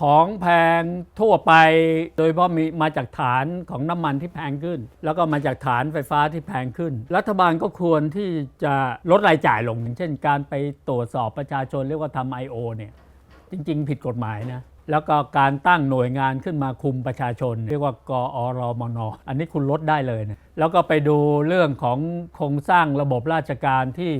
ของแพงทั่วไป โดยเฉพาะมีมาจากฐานของน้ำมันที่แพงขึ้น แล้วก็มาจากฐานไฟฟ้าที่แพงขึ้น รัฐบาลก็ควรที่จะลดรายจ่ายลงอย่างเช่น การไปตรวจสอบประชาชนเรียกว่าทำ I.O. เนี่ยจริง ๆ ผิดกฎหมายนะแล้วก็การตั้งหน่วยงานขึ้นมาคุมประชาชน เรียกว่ากอรมน อันนี้คุณลดได้เลยนะแล้วก็ไปดูเรื่องของโครงสร้างระบบราชการที่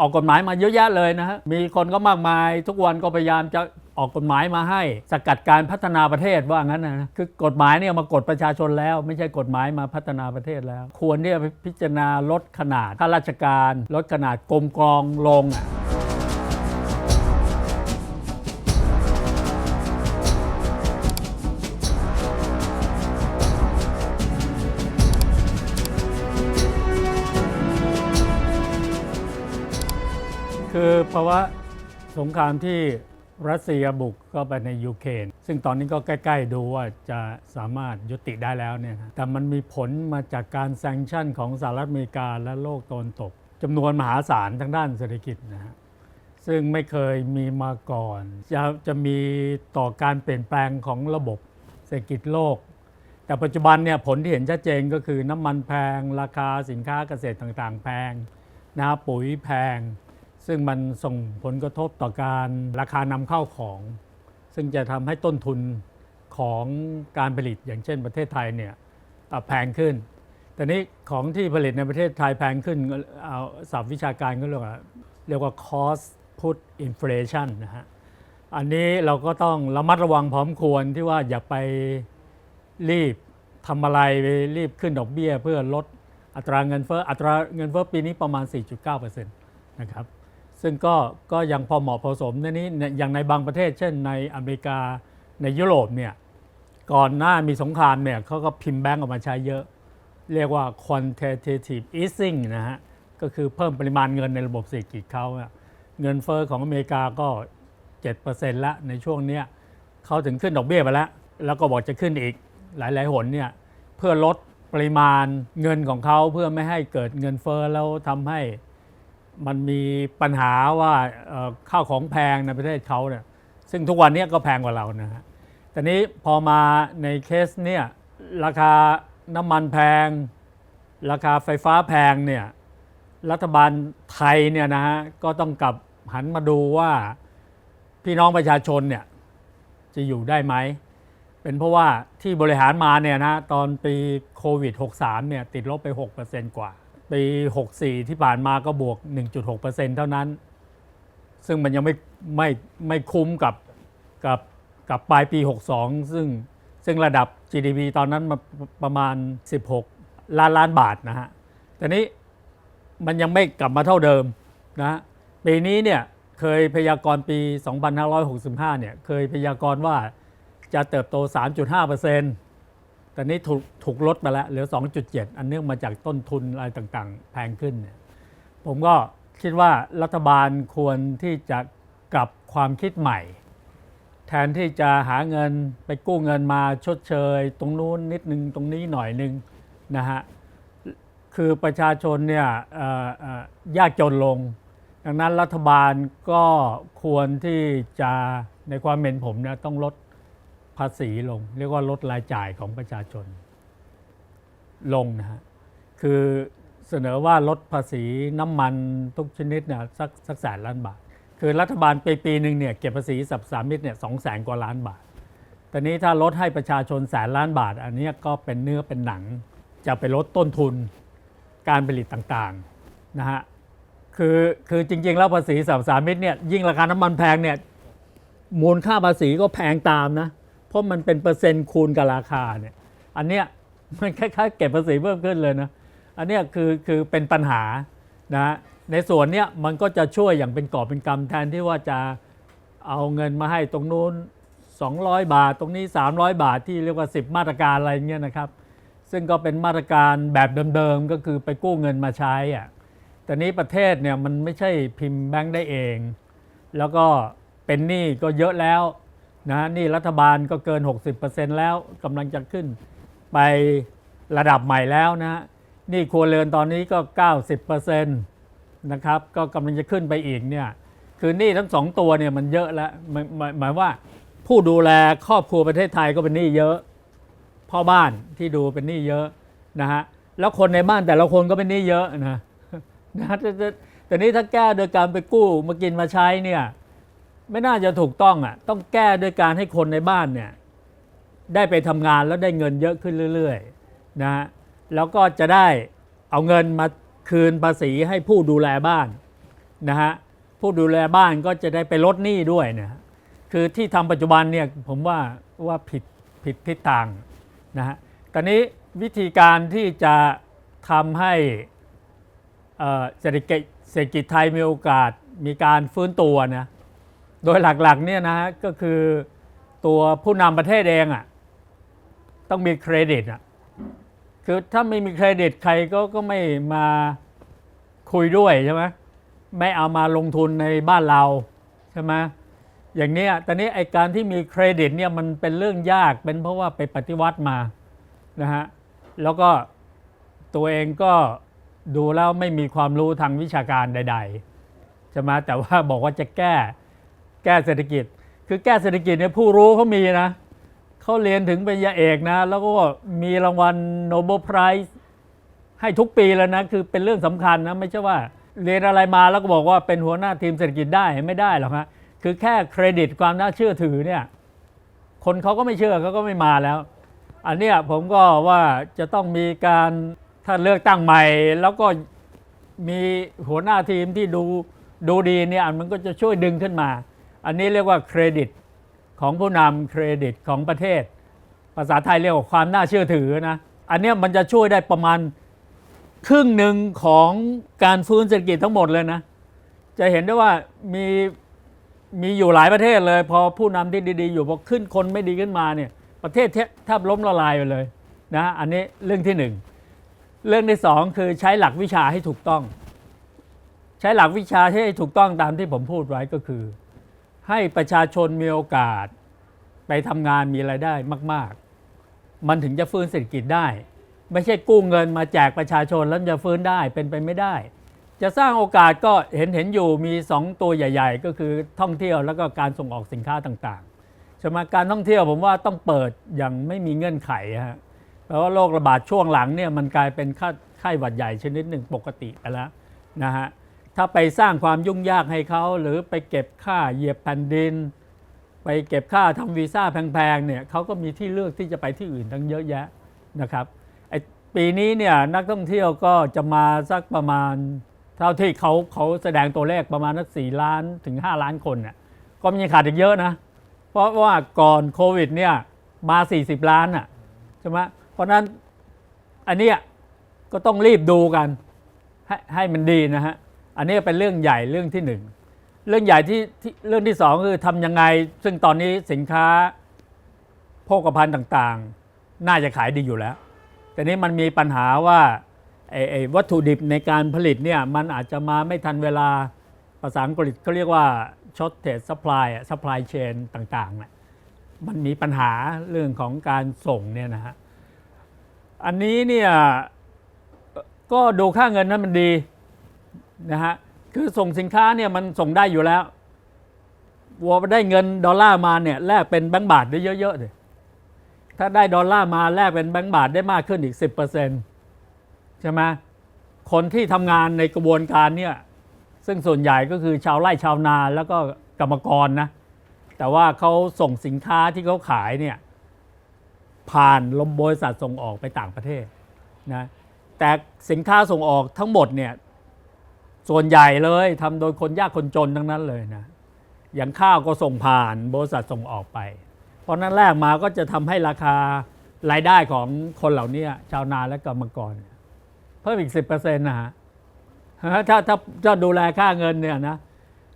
ออกกฎหมายมาเยอะแยะเลยนะฮะ มีคนก็มากมาย ทุกวันก็พยายามจะออกกฎหมายมาให้ สกัดการพัฒนาประเทศว่างั้นนะคือกฎหมายเนี่ยมากดประชาชนแล้ว ไม่ใช่กฎหมายมาพัฒนาประเทศแล้ว ควรที่จะพิจารณาลดขนาดข้าราชการ ลดขนาดกรมกรองลงอะ คือภาวะสงครามที่รัสเซียบุกเข้าไปในยูเครนซึ่งตอนนี้ก็ใกล้ ๆ ดูว่าจะสามารถยุติได้แล้วเนี่ยแต่มันมีผลมาจากการแซงชั่นของสหรัฐอเมริกาและโลกตะวันตกจำนวนมหาศาลทางด้านเศรษฐกิจนะฮะซึ่งไม่เคยมีมาก่อน จะจะมีต่อการเปลี่ยนแปลงของระบบเศรษฐกิจโลก แต่ปัจจุบันเนี่ยผลที่เห็นชัดเจนก็คือน้ำมันแพง ราคาสินค้าเกษตรต่างๆ แพงนะปุ๋ยแพง ซึ่งมันส่งผลกระทบต่อการราคานำเข้าของ ซึ่งจะทำให้ต้นทุนของการผลิตอย่างเช่นประเทศไทยเนี่ยแพงขึ้น แต่นี้ของที่ผลิตในประเทศไทยแพงขึ้นก็เอาศัพท์วิชาการก็เรียกว่าเรียกว่า cost put inflation นะฮะ อันนี้เราก็ต้องระมัดระวังพร้อมควรที่ว่าอย่าไปรีบทำอะไรไปรีบขึ้นดอกเบี้ยเพื่อลดอัตราเงินเฟ้ออัตราเงินเฟ้อปีนี้ประมาณ 4.9%นะครับ ซึ่งก็ก็ยังพอเหมาะพอสมในนี้อย่างในบางประเทศ เช่นในอเมริกาในยุโรปเนี่ยก่อนหน้ามีสงครามเนี่ยเขาก็พิมพ์แบงก์ออกมาใช้เยอะ เรียกว่า quantitative easing นะฮะก็คือเพิ่มปริมาณเงินในระบบเศรษฐกิจเขาเงินเฟอ้อของอเมริกาก็7%แล้วในช่วงเนี้ยเขาถึงขึ้นดอกเบี้ยไปแล้ว แล้วก็บอกจะขึ้นอีกหลาย ๆ หนเนี่ยเพื่อลดปริมาณเงินของเขาเพื่อไม่ให้เกิดเงินเฟอ้อแล้วทำให้ มันมีปัญหาว่าข้าวของแพงในประเทศเขาเนี่ยซึ่งทุกวันนี้ก็แพงกว่าเรานะฮะแต่นี้พอมาในเคสเนี่ยราคาน้ำมันแพง ราคาไฟฟ้าแพงเนี่ยรัฐบาลไทยเนี่ยนะฮะก็ต้องกลับหันมาดูว่าพี่น้องประชาชนเนี่ยจะอยู่ได้ไหม เป็นเพราะว่าที่บริหารมาเนี่ยนะตอนปีโควิด 63เนี่ยติดลบไป 6%กว่า ปี 64 ที่ผ่านมาก็บวก 1.6%เท่านั้น ซึ่งมันยังไม่ไม่ไม่คุ้มกับกับกับปลายปี 62 ซึ่งซึ่งระดับ GDP ตอนนั้นมาประมาณ 16 ล้านล้านบาทนะฮะแต่นี้มันยังไม่กลับมาเท่าเดิมนะปีนี้เนี่ยเคยพยากรณ์ปี 2565 เนี่ยเคยพยากรณ์ว่าจะเติบโต 3.5% แต่นี้ถูกถูกลดมาแล้วเหลือ 2.7 อันเนื่องมาจากต้นทุนอะไรต่างๆ แพงขึ้น ผมก็คิดว่ารัฐบาลควรที่จะกลับความคิดใหม่ แทนที่จะหาเงินไปกู้เงินมาชดเชย ตรงนู้นนิดนึงตรงนี้หน่อยนึงนะฮะคือประชาชนเนี่ยยากจนลง ดังนั้นรัฐบาลก็ควรที่จะในความเห็นผมเนี่ยต้องลด ภาษีลง เรียกว่าลดรายจ่ายของประชาชน ลงนะฮะคือเสนอว่าลดภาษีน้ำมันทุกชนิดเนี่ยสักสักแสนล้านบาท คือรัฐบาลปีปีหนึ่งเนี่ยเก็บภาษีสับสามิตเนี่ยสองแสนกว่าล้านบาทแต่นี้ถ้าลดให้ประชาชนแสนล้านบาท อันเนี้ยก็เป็นเนื้อเป็นหนัง จะไปลดต้นทุนการผลิตต่างๆนะฮะคือคือจริง ๆ แล้วภาษีสับสามิตเนี่ยยิ่งราคาน้ำมันแพงเนี่ยมูลค่าภาษีก็แพงตามนะ เพราะมันเป็นเปอร์เซ็นต์คูณกับราคาเนี่ยอันเนี้ยมันคล้ายๆเก็บภาษีเพิ่มขึ้นเลยนะอันเนี้ยคือคือเป็นปัญหานะในส่วนเนี้ยมันก็จะช่วยอย่างเป็นกอบเป็นกำแทนที่ว่าจะเอาเงินมาให้ตรงนู้น 200 บาท ตรงนี้ 300 บาทที่เรียกว่า 10 มาตรการอะไรเงี้ยนะครับ ซึ่งก็เป็นมาตรการแบบเดิมๆก็คือไปกู้เงินมาใช้อะแต่นี้ประเทศเนี่ยมันไม่ใช่พิมพ์แบงค์ได้เอง แล้วก็เป็นหนี้ก็เยอะแล้ว นะนี่รัฐบาลก็เกิน 60%แล้วกำลังจะขึ้นไประดับใหม่แล้วนะฮะนี่ครัวเรือนตอนนี้ก็ 90%นะครับก็กำลังจะขึ้นไปอีกเนี่ยคือนี้ทั้งสองตัวเนี่ยมันเยอะแล้วหมายหมายว่าผู้ดูแลครอบครัวประเทศไทยก็เป็นหนี้เยอะ พ่อบ้านที่ดูเป็นหนี้เยอะนะฮะแล้วคนในบ้านแต่ละคนก็เป็นหนี้เยอะนะนะแต่แต่แต่นี้ถ้าแก้โดยการไปกู้มากินมาใช้เนี่ย ไม่น่าจะถูกต้องอะต้องแก้โดยการให้คนในบ้านเนี่ยได้ไปทำงานแล้วได้เงินเยอะขึ้นเรื่อยๆนะฮะแล้วก็จะได้เอาเงินมาคืนภาษีให้ผู้ดูแลบ้านนะฮะผู้ดูแลบ้านก็จะได้ไปลดหนี้ด้วยนะฮะคือที่ทำปัจจุบันเนี่ยผมว่าว่าผิดผิดทิศทางนะฮะตอนนี้วิธีการที่จะทำให้อ่อเศรษฐกิจเศรษฐกิจไทยมีโอกาสมีการฟื้นตัวนะ โดยหลักๆเนี่ยนะฮะก็คือตัวผู้นำประเทศเองอะต้องมีเครดิตอะคือถ้าไม่มีเครดิตใครก็ก็ไม่มาคุยด้วยใช่ไหมไม่เอามาลงทุนในบ้านเราใช่ไหมอย่างนี้ตอนนี้ไอการที่มีเครดิตเนี่ยมันเป็นเรื่องยากเป็นเพราะว่าไปปฏิวัติมานะฮะแล้วก็ตัวเองก็ดูแล้วไม่มีความรู้ทางวิชาการใดๆใช่ไหมแต่ว่าบอกว่าจะแก้ ก้เศรษฐกิจ คือแก้เศรษฐกิจเนี่ยผู้รู้เขามีนะเขาเรียนถึงปริญญาเอกนะ แล้วก็มีรางวัลโนเบลไพรส์ให้ทุกปีแล้วนะคือเป็นเรื่องสำคัญนะไม่ใช่ว่าเรียนอะไรมาแล้วก็บอกว่าเป็นหัวหน้าทีมเศรษฐกิจได้ไม่ได้หรอกฮะคือแค่เครดิตความน่าเชื่อถือเนี่ยคนเขาก็ไม่เชื่อเขาก็ไม่มาแล้ว อันเนี้ยผมก็ว่าจะต้องมีการถ้าเลือกตั้งใหม่ แล้วก็มีหัวหน้าทีมที่ดูดูดีเนี่ยมันก็จะช่วยดึงขึ้นมา อันนี้เรียกว่าเครดิตของผู้นำเครดิตของประเทศ ภาษาไทยเรียกว่าความน่าเชื่อถือนะ อันนี้มันจะช่วยได้ประมาณครึ่งหนึ่งของการฟื้นเศรษฐกิจทั้งหมดเลยนะ จะเห็นได้ว่ามีมีอยู่หลายประเทศเลย พอผู้นำที่ดี ๆ อยู่พอขึ้นคนไม่ดีขึ้นมาเนี่ยประเทศแทบล้มละลายไปเลยนะอันนี้เรื่องที่หนึ่งเรื่องที่สองคือใช้หลักวิชาให้ถูกต้อง ใช้หลักวิชาให้ถูกต้องตามที่ผมพูดไว้ก็คือ ให้ประชาชนมีโอกาสไปทำงานมีไรายได้มาก ๆ มันถึงจะฟื้นเศรษฐกิจได้ ไม่ใช่กู้เงินมาแจกประชาชนแล้วจะฟื้นได้เป็นไปไม่ได้ จะสร้างโอกาสก็เห็นเห็นอยู่มี 2 ตัวใหญ่ ๆ ก็คือท่องเที่ยวแล้วก็การส่งออกสินค้าต่างๆใช่ไหมการท่องเที่ยวผมว่าต้องเปิดอย่างไม่มีเงื่อนไขฮะเพราะว่าโรคระบาดช่วงหลังเนี่ยมันกลายเป็นไข้ไข้หวัดใหญ่ชนิดหนึ่งปกติไปแล้วนะฮะ ถ้าไปสร้างความยุ่งยากให้เขา หรือไปเก็บค่าเหยียบแผ่นดิน ไปเก็บค่าทำวีซ่าแพงๆเนี่ยเขาก็มีที่เลือกที่จะไปที่อื่นทั้งเยอะแยะนะครับปีนี้เนี่ยนักท่องเที่ยวก็จะมาสักประมาณ เท่าที่เขาเขาแสดงตัวเลขประมาณนักสี่ล้านถึง 5 ล้านคนเนี่ยก็มีขาดอีกเยอะนะ เพราะว่าก่อนโควิดเนี่ยมา 40 ล้านอะใช่ไหมเพราะนั้นอันนี้ก็ต้องรีบดูกันให้ให้มันดีนะฮะ อันนี้เป็นเรื่องใหญ่เรื่องที่หนึ่งเรื่องใหญ่ที่ทเรื่องที่สองคือทำยังไง ซึ่งตอนนี้สินค้าโภคภัณฑ์ต่างๆ น่าจะขายดีอยู่แล้ว แต่นี้มันมีปัญหาว่าไอ้ไอ้วัตถุดิบในการผลิตเนี่ยมันอาจจะมาไม่ทันเวลาภาษาอังกฤษเขาเรียกว่า shortage supply อะ supply chain ต่างๆเนี่ยมันมีปัญหาเรื่องของการส่งเนี่ยนะฮะอันนี้เนี่ยก็ดูค่าเงินนั้นมันดี นะฮะคือส่งสินค้าเนี่ยมันส่งได้อยู่แล้ววัวได้เงินดอลลาร์มาเนี่ยแลกเป็นแบงก์บาทได้เยอะๆเลยถ้าได้ดอลลาร์มาแลกเป็นแบงก์บาทได้มากขึ้นอีก 10%ใช่ไหมคนที่ทำงานในกระบวนการเนี่ยซึ่งส่วนใหญ่ก็คือชาวไร่ชาวนาแล้วก็กรรมกรนะแต่ว่าเขาส่งสินค้าที่เขาขายเนี่ยผ่านลมบริษัทส่งออกไปต่างประเทศนะแต่สินค้าส่งออกทั้งหมดเนี่ย ส่วนใหญ่เลยทำโดยคนยากคนจนทั้งนั้นเลยนะอย่างข้าวก็ส่งผ่านบริษัทส่งออกไป เพราะนั้นแรกมาก็จะทำให้ราคารายได้ของคนเหล่านี้ชาวนาและกรรมกรเนี่ยเพิ่มอีก 10%นะฮะถ้าถ้าถ้าดูแลค่าเงินเนี่ยนะ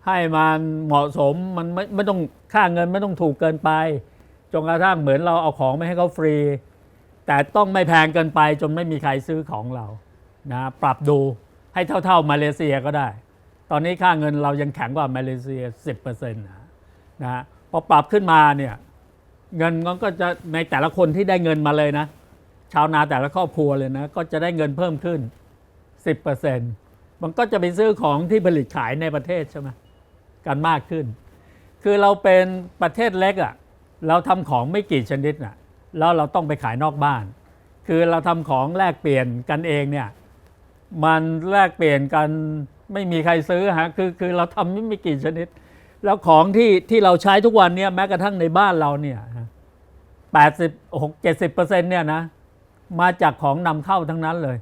ให้มันเหมาะสมมันไม่ไม่ต้องค่าเงินไม่ต้องถูกเกินไปจนกระทั่งเหมือนเราเอาของไม่ให้เขาฟรี แต่ต้องไม่แพงเกินไปจนไม่มีใครซื้อของเรานะปรับดู ให้เท่า ๆ มาเลเซียก็ได้ ตอนนี้ค่าเงินเรายังแข็งกว่ามาเลเซีย 10%นะนะฮะพอปรับขึ้นมาเนี่ยเงินมันก็จะในแต่ละคนที่ได้เงินมาเลยนะ ชาวนาแต่ละครอบครัวเลยนะ ก็จะได้เงินเพิ่มขึ้น 10%มันก็จะไปซื้อของที่ผลิตขายในประเทศใช่ไหมกันมากขึ้น คือเราเป็นประเทศเล็กอะ่ะเราทำของไม่กี่ชนิดน่ะแล้วเราต้องไปขายนอกบ้าน คือเราทำของแลกเปลี่ยนกันเองเนี่ย มันแลกเปลี่ยนกันไม่มีใครซื้อฮะคือคือเราทำไม่มีกี่ชนิด แล้วของที่ที่เราใช้ทุกวันเนี่ยแม้กระทั่งในบ้านเราเนี่ยแปดสิบหกเจ็ดสิบเปอร์เซ็นต์เนี่ยนะมาจากของนำเข้าทั้งนั้นเลย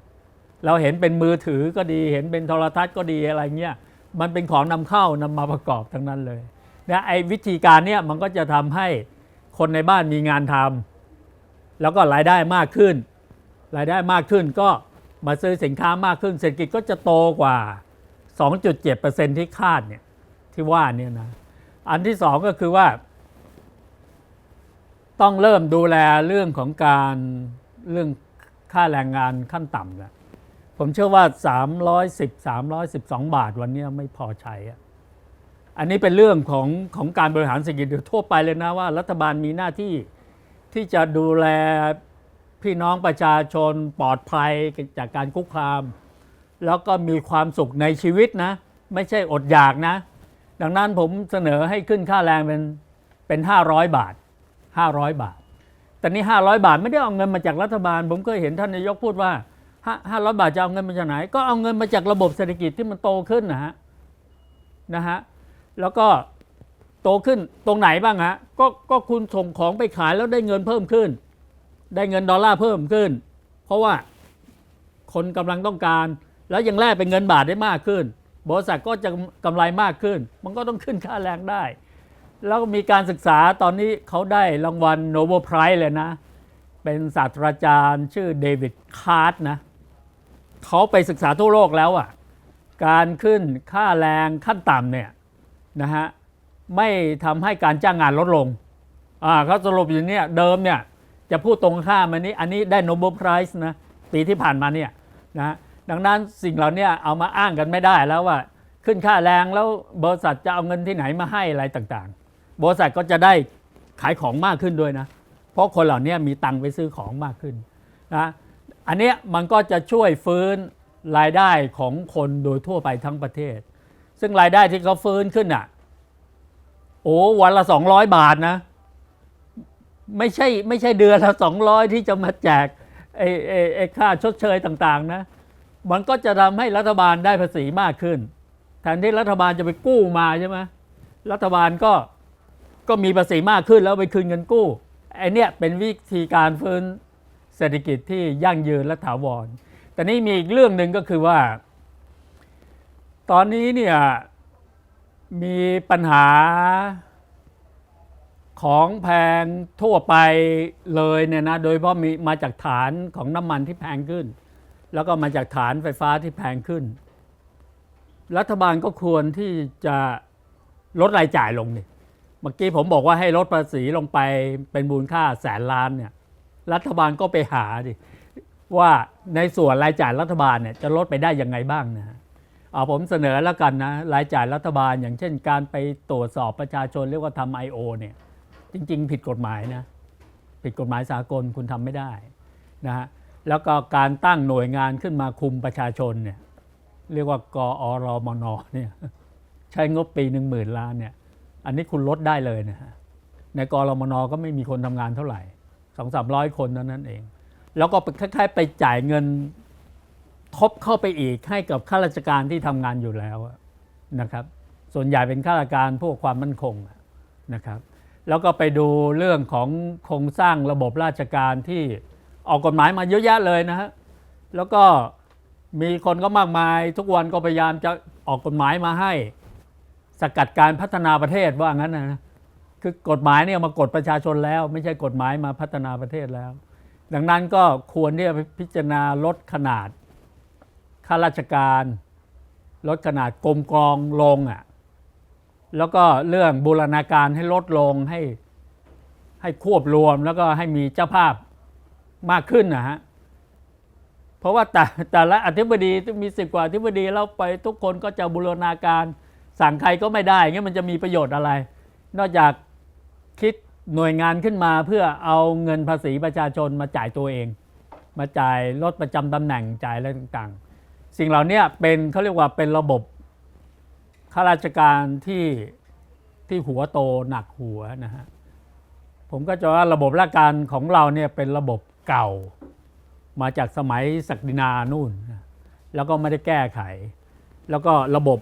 เราเห็นเป็นมือถือก็ดีเห็นเป็นโทรทัศน์ก็ดีอะไรเงี้ยมันเป็นของนำเข้านำมาประกอบทั้งนั้นเลยนะไอ้วิธีการเนี่ยมันก็จะทำให้คนในบ้านมีงานทำแล้วก็รายได้มากขึ้น รายได้มากขึ้นก็ มาซื้อสินค้ามากขึ้นเศรษฐกิจก็จะโตกว่า 2.7%ที่คาดเนี่ยที่ว่าเนี่ยนะอันที่สองก็คือว่า ต้องเริ่มดูแลเรื่องของการเรื่องค่าแรงงานขั้นต่ำแล้วผมเชื่อว่า 310 312 บาทวันนี้ไม่พอใช้อะอันนี้เป็นเรื่องของของการบริหารเศรษฐกิจโดยทั่วไปเลยนะว่า รัฐบาลมีหน้าที่ที่จะดูแล พี่น้องประชาชนปลอดภัยจากการคุกคาม แล้วก็มีความสุขในชีวิตนะ ไม่ใช่อดอยากนะ ดังนั้นผมเสนอให้ขึ้นค่าแรงเป็นเป็น 500 บาท 500 บาท แต่นี่500 บาทไม่ได้เอาเงินมาจากรัฐบาล ผมเคยเห็นท่านนายกพูดว่า500 บาทจะเอาเงินมาจากไหน ก็เอาเงินมาจากระบบเศรษฐกิจที่มันโตขึ้นนะฮะนะฮะแล้วก็โตขึ้นตรงไหนบ้างฮะก็ก็คุณส่งของไปขายแล้วได้เงินเพิ่มขึ้น ได้เงินดอลลาร์เพิ่มขึ้น เพราะว่าคนกำลังต้องการ แล้วยังแลกเป็นเงินบาทได้มากขึ้น บริษัทก็จะกำไรมากขึ้น มันก็ต้องขึ้นค่าแรงได้ แล้วมีการศึกษาตอนนี้เขาได้รางวัลโนเบลไพรส์เลยนะ เป็นศาสตราจารย์ชื่อเดวิดคาร์ตนะเขาไปศึกษาทั่วโลกแล้วอะการขึ้นค่าแรงขั้นต่ำเนี่ยนะฮะไม่ทำให้การจ้างงานลดลงอ่าเขาสรุปอย่างนี้เดิมเนี่ย จะพูดตรงข้ามอันนี้ อันนี้ได้โนเบลไพรส์นะปีที่ผ่านมาเนี่ยนะดังนั้นสิ่งเหล่านี้เอามาอ้างกันไม่ได้แล้วว่า ขึ้นค่าแรงแล้วบริษัทจะเอาเงินที่ไหนมาให้อะไรต่างๆ บริษัทก็จะได้ขายของมากขึ้นด้วยนะ เพราะคนเหล่านี้มีตังค์ไปซื้อของมากขึ้นนะอันนี้มันก็จะช่วยฟื้นรายได้ของคนโดยทั่วไปทั้งประเทศ ซึ่งรายได้ที่เขาฟื้นขึ้นอะโอ้วันละ 200 บาทนะ ไม่ใช่ไม่ใช่เดือนละ200ที่จะมาแจกไอ้ไอ้ไอ้ค่าชดเชยต่างๆนะ มันก็จะทำให้รัฐบาลได้ภาษีมากขึ้น แทนที่รัฐบาลจะไปกู้มาใช่ไหมรัฐบาลก็ก็มีภาษีมากขึ้นแล้วไปคืนเงินกู้ไอ้เนี่ยเป็นวิธีการฟื้นเศรษฐกิจที่ยั่งยืนและถาวร แต่นี่มีอีกเรื่องหนึ่งก็คือว่า ตอนนี้เนี่ยมีปัญหา ของแพงทั่วไปเลยเนี่ยนะโดยเฉพาะมีมาจากฐานของน้ำมันที่แพงขึ้น แล้วก็มาจากฐานไฟฟ้าที่แพงขึ้น รัฐบาลก็ควรที่จะลดรายจ่ายลงนี่เมื่อกี้ผมบอกว่าให้ลดภาษีลงไปเป็นมูลค่าแสนล้านเนี่ยรัฐบาลก็ไปหาดิว่าในส่วนรายจ่ายรัฐบาลเนี่ยจะลดไปได้ยังไงบ้างนะเอาผมเสนอแล้วกันนะรายจ่ายรัฐบาลอย่างเช่นการไปตรวจสอบประชาชนเรียกว่าทำ I.O. เนี่ย จริง ๆ ผิดกฎหมายนะผิดกฎหมายสากลคุณทำไม่ได้นะฮะแล้วก็การตั้งหน่วยงานขึ้นมาคุมประชาชนเนี่ยเรียกว่ากอรมนเนี่ยใช้งบปีหนึ่งหมื่นล้านเนี่ยอันนี้คุณลดได้เลยนะฮะในกรมนก็ไม่มีคนทำงานเท่าไหร่สองสามร้อยคนเท่านั้นเอง แล้วก็คล้ายๆไปจ่ายเงินทบเข้าไปอีกให้กับข้าราชการที่ทำงานอยู่แล้วนะครับ ส่วนใหญ่เป็นข้าราชการพวกความมั่นคงนะครับ แล้วก็ไปดูเรื่องของโครงสร้างระบบราชการที่ออกกฎหมายมาเยอะแยะเลยนะฮะแล้วก็มีคนก็มากมาย ทุกวันก็พยายามจะออกกฎหมายมาให้ สกัดการพัฒนาประเทศว่างั้นนะคือกฎหมายเนี่ยมากดประชาชนแล้ว ไม่ใช่กฎหมายมาพัฒนาประเทศแล้ว ดังนั้นก็ควรที่จะพิจารณาลดขนาดข้าราชการ ลดขนาดกรมกรองลงอะ แล้วก็เรื่องบูรณาการให้ลดลงให้ให้ควบรวมแล้วก็ให้มีเจ้าภาพมากขึ้นนะฮะ เพราะว่าแต่แต่ละอธิบดีมีสิบกว่าอธิบดีแล้วไปทุกคนก็จะบูรณาการสั่งใครก็ไม่ได้เงี้ยมันจะมีประโยชน์อะไร นอกจากคิดหน่วยงานขึ้นมาเพื่อเอาเงินภาษีประชาชนมาจ่ายตัวเอง มาจ่ายลดประจำตำแหน่งจ่ายอะไรต่างๆ สิ่งเหล่านี้เป็นเขาเรียกว่าเป็นระบบ ข้าราชการที่ที่หัวโตหนักหัวนะฮะผมก็จะว่าระบบราชการของเราเนี่ยเป็นระบบเก่า มาจากสมัยศักดินานู่น แล้วก็ไม่ได้แก้ไข แล้วก็ระบบ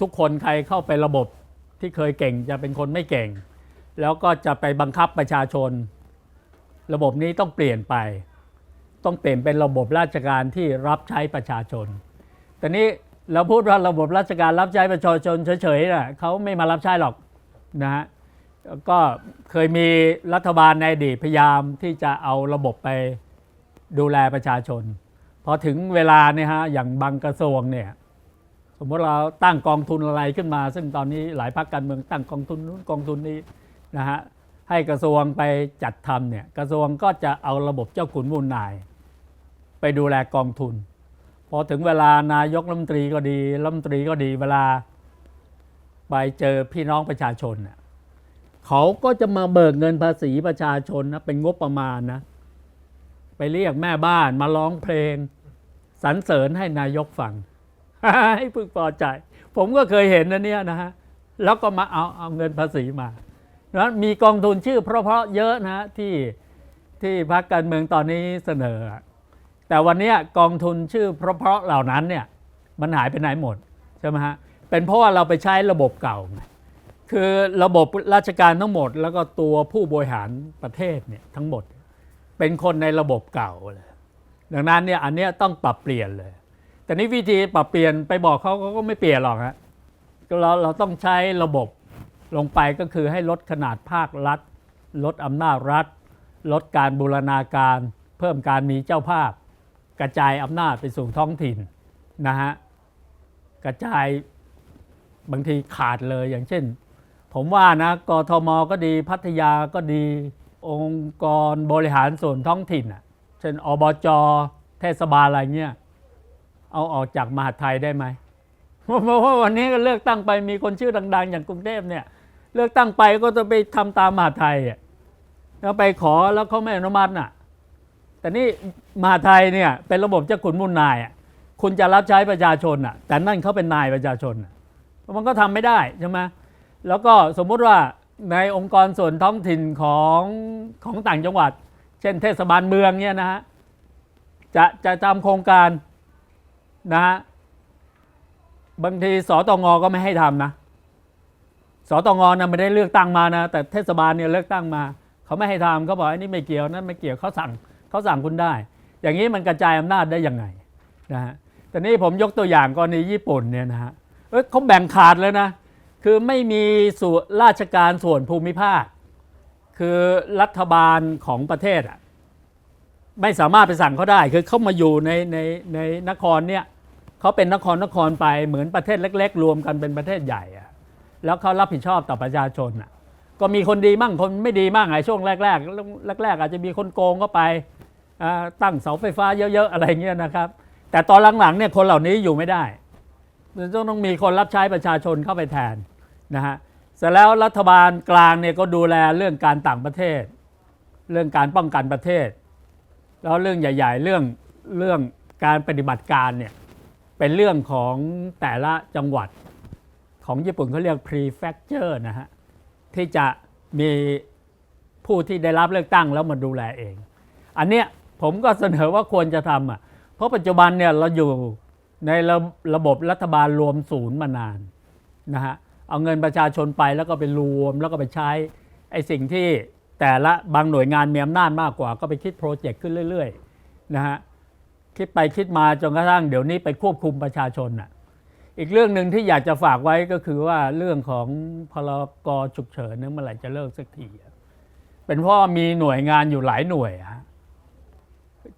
ทุกคนใครเข้าไประบบที่เคยเก่งจะเป็นคนไม่เก่ง แล้วก็จะไปบังคับประชาชน ระบบนี้ต้องเปลี่ยนไป ต้องเปลี่ยนเป็นระบบราชการที่รับใช้ประชาชนแต่นี้ เราพูดว่าระบบราชการรับใช้ประชาชนเฉยๆน่ะเขาไม่มารับใช้หรอกนะฮะก็เคยมีรัฐบาลในอดีตพยายามที่จะเอาระบบไปดูแลประชาชน พอถึงเวลาเนี่ยฮะอย่างบางกระทรวงเนี่ยสมมติเราตั้งกองทุนอะไรขึ้นมา ซึ่งตอนนี้หลายพรรคการเมืองตั้งกองทุนนู้นกองทุนนี้นะฮะให้กระทรวงไปจัดทำเนี่ยกระทรวงก็จะเอาระบบเจ้าขุนมูลนาย ไปดูแลกองทุน พอถึงเวลานายกรัฐมนตรีก็ดีรัฐมนตรีก็ดีเวลา ไปเจอพี่น้องประชาชนเนี่ยเขาก็จะมาเบิกเงินภาษีประชาชนนะเป็นงบประมาณนะ ไปเรียกแม่บ้านมาร้องเพลงสรรเสริญให้นายกฟังให้พึงพอใจ ผมก็เคยเห็นนะเนี่ยนะฮะแล้วก็มาเอาเอาเงินภาษีมาแล้วมีกองทุนชื่อเพราะๆเยอะนะฮะที่ที่พรรคการเมืองตอนนี้เสนอ แต่วันนี้กองทุนชื่อเพราะๆเหล่านั้นเนี่ยมันหายไปไหนหมดใช่ไหมฮะเป็นเพราะว่าเราไปใช้ระบบเก่า คือระบบราชการทั้งหมด แล้วก็ตัวผู้บริหารประเทศเนี่ยทั้งหมด เป็นคนในระบบเก่าเลยดังนั้นเนี่ยอันเนี้ยต้องปรับเปลี่ยนเลย แต่นี้วิธีปรับเปลี่ยนไปบอกเขาเขาก็ไม่เปลี่ยนหรอกฮะเราเราต้องใช้ระบบลงไปก็คือให้ลดขนาดภาครัฐ ลดอำนาจรัฐ ลดการบูรณาการ เพิ่มการมีเจ้าภาพ กระจายอำนาจไปสู่ท้องถิ่นนะฮะกระจายบางทีขาดเลยอย่างเช่น ผมว่านะกทมก็ดีพัทยาก็ดี องค์กรบริหารส่วนท้องถิ่นอะเช่นอบจเทศบาลอะไรเงี้ยเอาออกจากมหาไทยได้ไหมเพราะว่าวันนี้ก็เลือกตั้งไปมีคนชื่อดัง ๆ อย่างกรุงเทพเนี่ยเลือกตั้งไปก็จะไปทำตามมหาไทยอะแล้วไปขอแล้วเขาไม่อนุมัติน่ะ แต่นี่มหาไทยเนี่ยเป็นระบบเจ้าขุนมูลนายอะคุณจะรับใช้ประชาชนอะแต่นั่นเขาเป็นนายประชาชนมันก็ทำไม่ได้ใช่ไหมแล้วก็สมมุติว่าในองค์กรส่วนท้องถิ่นของของต่างจังหวัด เช่นเทศบาลเมืองเนี่ยนะฮะจะจะทำโครงการนะฮะบางทีสตงก็ไม่ให้ทำนะสตงนะไม่ได้เลือกตั้งมานะแต่เทศบาลเนี่ยเลือกตั้งมา เขาไม่ให้ทำเขาบอกไอ้นี่ไม่เกี่ยวนั่นไม่เกี่ยวเขาสั่ง เขาสั่งคุณได้ อย่างนี้มันกระจายอำนาจได้ยังไงนะฮะแต่นี่ผมยกตัวอย่างกรณีญี่ปุ่นเนี่ยนะฮะเอ้ยเขาแบ่งขาดเลยนะ คือไม่มีส่วนราชการส่วนภูมิภาค คือรัฐบาลของประเทศอะไม่สามารถไปสั่งเขาได้ คือเขามาอยู่ในในในนครเนี่ยเขาเป็นนครนครไปเหมือนประเทศเล็ก ๆ รวมกันเป็นประเทศใหญ่อะแล้วเขารับผิดชอบต่อประชาชนอะก็มีคนดีมั่งคนไม่ดีมั่งไอ้ช่วงแรกๆแรกๆ อาจจะมีคนโกงเข้าไป ตั้งเสาไฟฟ้าเยอะๆอะไรเงี้ยนะครับ แต่ตอนหลังๆเนี่ยคนเหล่านี้อยู่ไม่ได้มันต้องต้องมีคนรับใช้ประชาชนเข้าไปแทนนะฮะเสร็จแล้วรัฐบาลกลางเนี่ยก็ดูแลเรื่องการต่างประเทศ เรื่องการป้องกันประเทศ แล้วเรื่องใหญ่ ๆ เรื่องเรื่องการปฏิบัติการเนี่ยเป็นเรื่องของแต่ละจังหวัดของญี่ปุ่นเขาเรียก prefecture นะฮะที่จะมีผู้ที่ได้รับเลือกตั้งแล้วมาดูแลเอง อันเนี้ย ผมก็เสนอว่าควรจะทำอะเพราะปัจจุบันเนี่ยเราอยู่ในระระบบรัฐบาลรวมศูนย์มานานนะฮะเอาเงินประชาชนไปแล้วก็ไปรวมแล้วก็ไปใช้ไอ้สิ่งที่แต่ละบางหน่วยงานมีอำนาจมากกว่า ก็ไปคิดโปรเจกต์ขึ้นเรื่อยๆนะฮะคิดไปคิดมาจนกระทั่งเดี๋ยวนี้ไปควบคุมประชาชนอะอีกเรื่องหนึ่งที่อยากจะฝากไว้ก็คือว่าเรื่องของพรกฉุกเฉินเนี่ยเมื่อไหร่จะเลิกสักที เป็นเพราะมีหน่วยงานอยู่หลายหน่วยฮะ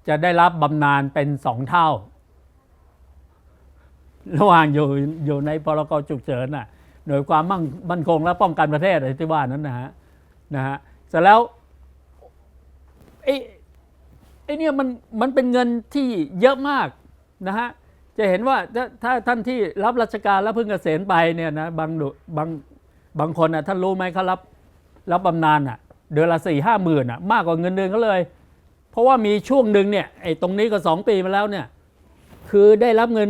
จะได้รับบำนาญเป็นสองเท่า ระหว่างอยู่อยู่ในพรกฉุกเฉินน่ะหน่วยความมั่งมั่นคงและป้องกันประเทศอะไรที่ว่านั้นนะฮะนะฮะเสร็จแล้วไอ้ไอ้เนี่ยมันมันเป็นเงินที่เยอะมากนะฮะจะเห็นว่าถ้าถ้าท่านที่รับราชการแล้วเพิ่งเกษียณไปเนี่ยนะบางบางบางคนน่ะท่านรู้ไหมเขารับรับบำนาญอะเดือนละสี่ห้าหมื่นอะมากกว่าเงินเดือนเขาเลย เพราะว่ามีช่วงหนึ่งเนี่ยไอ้ตรงนี้ก็สองปีมาแล้วเนี่ยคือได้รับเงิน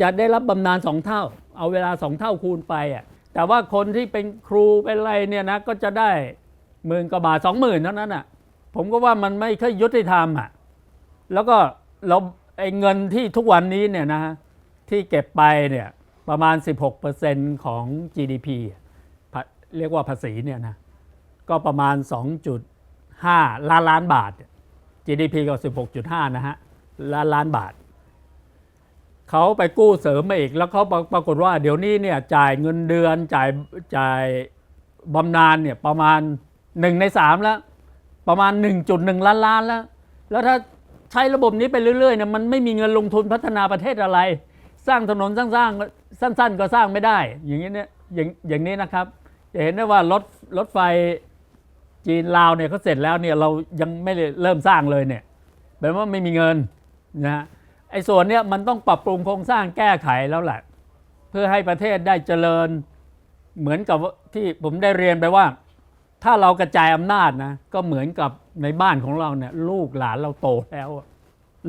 จะได้รับบำนาญสองเท่า เอาเวลาสองเท่าคูณไปอะแต่ว่าคนที่เป็นครูเป็นอะไรเนี่ยนะก็จะได้หมื่นกว่าบาทสองหมื่นเท่านั้นอะผมก็ว่ามันไม่ค่อยยุติธรรมอะแล้วก็เราไอ้เงินที่ทุกวันนี้เนี่ยนะที่เก็บไปเนี่ยประมาณ 16%ของ GDP เรียกว่าภาษีเนี่ยนะก็ประมาณ 2.5 ล้านล้านบาท GDP ก็ 16.5 นะฮะล้านล้านบาท เขาไปกู้เสริมมาอีก แล้วเขาปรากฏว่าเดี๋ยวนี้เนี่ยจ่ายเงินเดือนจ่ายจ่ายบำนาญเนี่ยประมาณ 1 ใน 3 แล้ว ประมาณ 1.1 ล้านล้านแล้ว แล้วถ้าใช้ระบบนี้ไปเรื่อยๆเนี่ยมันไม่มีเงินลงทุนพัฒนาประเทศอะไร สร้างถนนสร้างสร้างสั้น ๆ ก็สร้างไม่ได้ อย่างนี้เนี่ยอย่างอย่างนี้นะครับจะเห็นได้ว่ารถรถไฟ จีนลาวเนี่ยเขาเสร็จแล้วเนี่ยเรายังไม่ได้เริ่มสร้างเลยเนี่ยแปลว่าไม่มีเงินนะฮะไอ้ส่วนเนี้ยมันต้องปรับปรุงโครงสร้างแก้ไขแล้วแหละเพื่อให้ประเทศได้เจริญเหมือนกับที่ผมได้เรียนไปว่า ถ้าเรากระจายอำนาจนะก็เหมือนกับในบ้านของเราเนี่ยลูกหลานเราโตแล้ว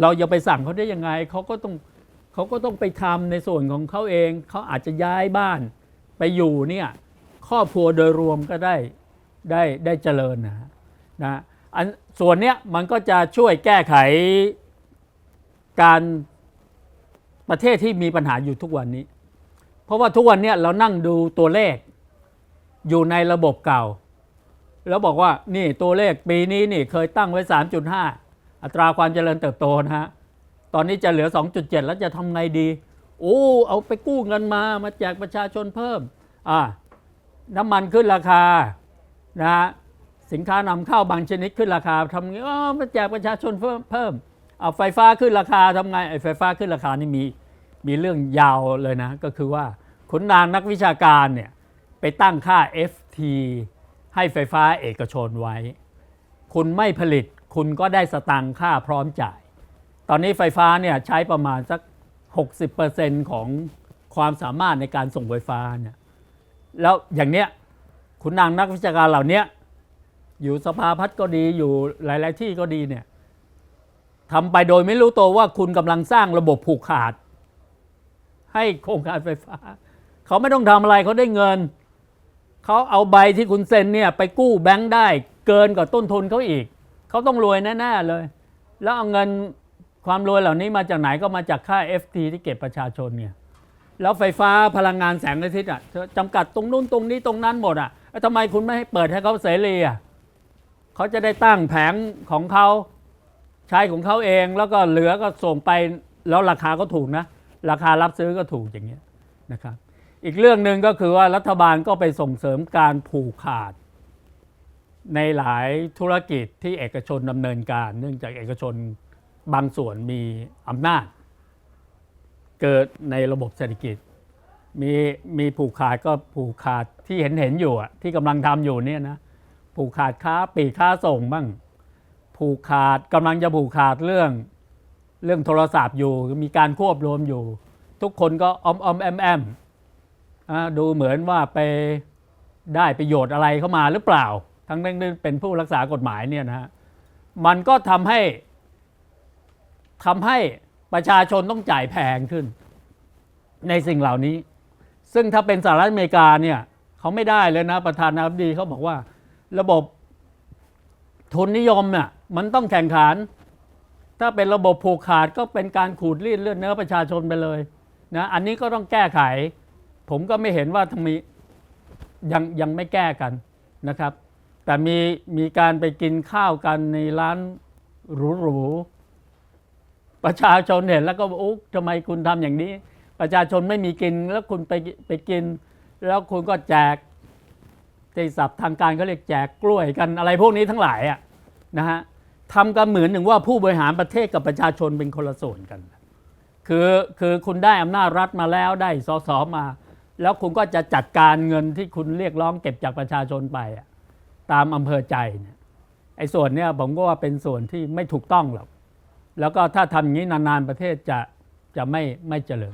เราจะไปสั่งเขาได้ยังไงเขาก็ต้องเขาก็ต้องไปทำในส่วนของเขาเองเขาอาจจะย้ายบ้านไปอยู่เนี่ยครอบครัวโดยรวมก็ได้ ได้ได้เจริญนะฮะนะอันส่วนเนี้ยมันก็จะช่วยแก้ไขการประเทศที่มีปัญหาอยู่ทุกวันนี้ เพราะว่าทุกวันเนี้ยเรานั่งดูตัวเลขอยู่ในระบบเก่า แล้วบอกว่านี่ตัวเลขปีนี้นี่เคยตั้งไว้ 3.5 อัตราความเจริญเติบโตนะฮะตอนนี้จะเหลือ 2.7 แล้วจะทำไงดี โอ้เอาไปกู้เงินมามาแจกประชาชนเพิ่มอ่าน้ำมันขึ้นราคา นะฮะสินค้านำเข้าบางชนิดขึ้นราคาทำไงอ๋อมาแจกประชาชนเพิ่มเพิ่มเอาไฟฟ้าขึ้นราคาทำไงไอ้ไฟฟ้าขึ้นราคานี่มีมีเรื่องยาวเลยนะ ก็คือว่าขุนนางนักวิชาการเนี่ยไปตั้งค่า FT ให้ไฟฟ้าเอกชนไว้ คุณไม่ผลิตคุณก็ได้สตังค่าพร้อมจ่าย ตอนนี้ไฟฟ้าเนี่ยใช้ประมาณสัก 60%ของความสามารถในการส่งไฟฟ้าเนี่ยแล้วอย่างเนี้ย คุณนางนักวิชาการเหล่าเนี้ยอยู่สภาพัฒน์ก็ดีอยู่หลาย ๆ ที่ก็ดีเนี่ยทำไปโดยไม่รู้ตัวว่าคุณกำลังสร้างระบบผูกขาด ให้โครงการไฟฟ้า เขาไม่ต้องทำอะไรเขาได้เงิน เขาเอาใบที่คุณเซ็นเนี่ยไปกู้แบงค์ได้เกินกว่าต้นทุนเขาอีก เขาต้องรวยแน่ๆเลย แล้วเอาเงินความรวยเหล่านี้มาจากไหนก็มาจากค่า FT ที่เก็บประชาชนเนี่ย แล้วไฟฟ้าพลังงานแสงอาทิตย์อะจำกัดตรงนู้นตรงนี้ตรงนั้นหมดอะทำไมคุณไม่ให้เปิดให้เขาเสรีอะเขาจะได้ตั้งแผงของเขาใช้ของเขาเองแล้วก็เหลือก็ส่งไปแล้วราคาก็ถูกนะ ราคารับซื้อก็ถูกอย่างเงี้ยนะครับอีกเรื่องหนึ่งก็คือว่ารัฐบาลก็ไปส่งเสริมการผูกขาด ในหลายธุรกิจที่เอกชนดำเนินการ เนื่องจากเอกชนบางส่วนมีอำนาจ เกิดในระบบเศรษฐกิจ มีมีผูกขาดก็ผูกขาดที่เห็นเห็นอยู่อะที่กำลังทำอยู่เนี่ยนะผูกขาดค้าปีกค้าส่งบ้าง ผูกขาดกำลังจะผูกขาดเรื่องเรื่องโทรศัพท์อยู่มีการควบรวมอยู่ ทุกคนก็อมอมแอมแอมอ่าดูเหมือนว่าไปได้ประโยชน์อะไรเข้ามาหรือเปล่า ทั้งนั้นเป็นผู้รักษากฎหมายเนี่ยนะฮะมันก็ทำให้ทำให้ ประชาชนต้องจ่ายแพงขึ้น ในสิ่งเหล่านี้ ซึ่งถ้าเป็นสหรัฐอเมริกาเนี่ยเขาไม่ได้เลยนะ ประธานาธิบดีเขาบอกว่า ระบบทุนนิยมเนี่ยมันต้องแข่งขัน ถ้าเป็นระบบผูกขาดก็เป็นการขูดรีดเลือดเนื้อประชาชนไปเลยนะอันนี้ก็ต้องแก้ไข ผมก็ไม่เห็นว่าทำไมยังยังไม่แก้กันนะครับ แต่มีมีการไปกินข้าวกันในร้านหรูๆ ประชาชนเห็นแล้วก็บอกอุ๊ยทำไมคุณทำอย่างนี้ ประชาชนไม่มีกินแล้วคุณไปไปกิน แล้วคุณก็แจกที่ศัพท์ทางการเขาเรียกแจกกล้วยกันอะไรพวกนี้ทั้งหลายอะนะฮะทำกันเหมือนหนึ่งว่าผู้บริหารประเทศกับประชาชนเป็นคนละส่วนกัน คือคือคุณได้อำนาจรัฐมาแล้วได้สสมา แล้วคุณก็จะจัดการเงินที่คุณเรียกร้องเก็บจากประชาชนไปตามอำเภอใจเนี่ยไอ้ส่วนเนี้ยผมก็ว่าเป็นส่วนที่ไม่ถูกต้องหรอก แล้วก็ถ้าทำอย่างนี้นานๆประเทศจะจะไม่ไม่เจริญ